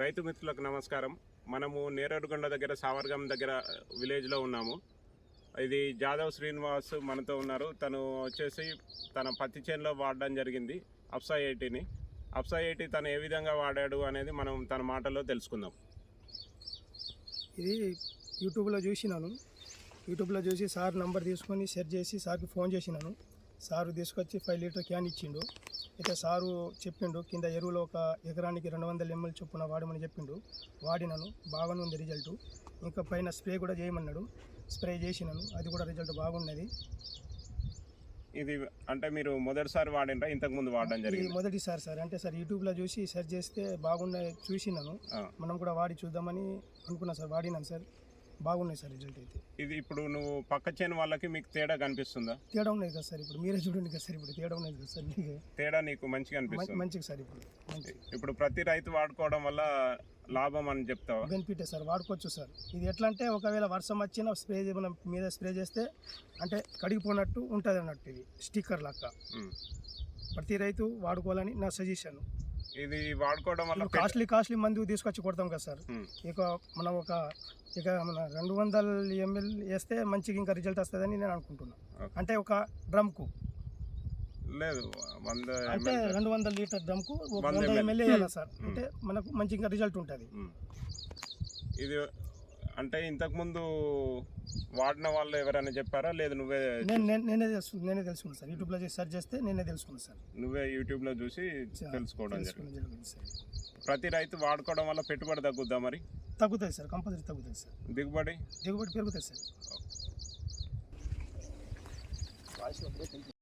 రైతు మిత్రులకు నమస్కారం. మనము నేరడుగొండ దగ్గర సావర్గం దగ్గర విలేజ్లో ఉన్నాము. ఇది జాదవ్ శ్రీనివాస్ మనతో ఉన్నారు. తను వచ్చేసి తన పత్తి చేనులో వాడడం జరిగింది అప్సా ఎయిటీని అప్సా ఎయిటీ తను ఏ విధంగా వాడాడు అనేది మనం తన మాటల్లో తెలుసుకుందాం. ఇది యూట్యూబ్లో చూసినాను. యూట్యూబ్లో చూసి సార్ నంబర్ తీసుకొని సెర్చ్ చేసి సార్కి ఫోన్ చేసినాను. సార్ తీసుకొచ్చి ఫైవ్ లీటర్ క్యాన్ ఇచ్చిండు. అయితే సారు చెప్పిండు కింద ఎరువులో ఒక ఎకరానికి రెండు వందల ఎంఎల్ చొప్పున వాడమని చెప్పిండు. వాడినాను బాగానే ఉంది రిజల్ట్. ఇంకా పైన స్ప్రే కూడా చేయమన్నాడు. స్ప్రే చేసినాను అది కూడా రిజల్ట్ బాగున్నది. ఇది అంటే మీరు మొదటిసారి వాడినరా? ఇంతకు ముందు వాడడం జరిగింది. మొదటిసారి సార్. అంటే సార్ యూట్యూబ్లో చూసి సెర్చ్ చేస్తే బాగున్నాయి చూసినాను. మనం కూడా వాడి చూద్దామని అనుకున్నా సార్ వాడినాను సార్. బాగున్నాయి సార్ రిజల్ట్ అయితే. ఇది ఇప్పుడు నువ్వు పక్క చేను వాళ్ళకి మీకు తేడా కనిపిస్తుందా? తేడా ఉన్నది కదా సార్ ఇప్పుడు. మీరే చూడండి కదా సార్ ఇప్పుడు. తేడా ఉన్నది కదా సార్ మీకు. తేడా నీకు మంచిగా అనిపిస్తుంది? మంచిగా సార్ ఇప్పుడు. ఇప్పుడు ప్రతి రైతు వాడుకోవడం వల్ల లాభం అని చెప్తావా? Benefit sir. వాడుకోవచ్చు సార్. ఇది ఎట్లా అంటే ఒకవేళ వర్షం వచ్చినా స్ప్రే మనం మీద స్ప్రే చేస్తే అంటే కడిగిపోయినట్టు ఉంటుంది అన్నట్టు ఇది స్టిక్కర్ లెక్క. ప్రతి రైతు వాడుకోవాలని నా సజెషన్. ఇది వాడుకోవడం వల్ల కాస్ట్లీ కాస్ట్లీ మందు తీసుకొచ్చి కొడతాం కదా సార్. ఇక మనం ఒక ఇక మన రెండు వందల ఎంఎల్ వేస్తే మంచిగా ఇంకా రిజల్ట్ వస్తుందని నేను అనుకుంటున్నాను. అంటే ఒక డ్రమ్కు లేదు వంద అంటే రెండు వందల లీటర్ డ్రమ్కు ఒక వంద వంద ml. ఎంఎల్ వేయాలి సార్. అంటే మనకు మంచిగా రిజల్ట్ ఉంటుంది. ఇది అంటే ఇంతకు ముందు వాడిన వాళ్ళు ఎవరైనా చెప్పారా? లేదు నువ్వే నేను నేను- తెలుసు నేనే తెలుసుకున్నాను సార్. యూట్యూబ్లో చేసి సెర్చ్ చేస్తే నేనే తెలుసుకున్నాను సార్. నువ్వే యూట్యూబ్లో చూసి తెలుసుకోవడం జరిగింది. తెలుసుకోవడం జరిగింది సార్. ప్రతి రైతు వాడుకోవడం వల్ల పెట్టుబడి తగ్గుద్దా మరి? తగ్గుతుంది సార్ కంపల్సరీ తగ్గుతుంది సార్. దిగుబడి? దిగుబడి పెరుగుతుంది సార్.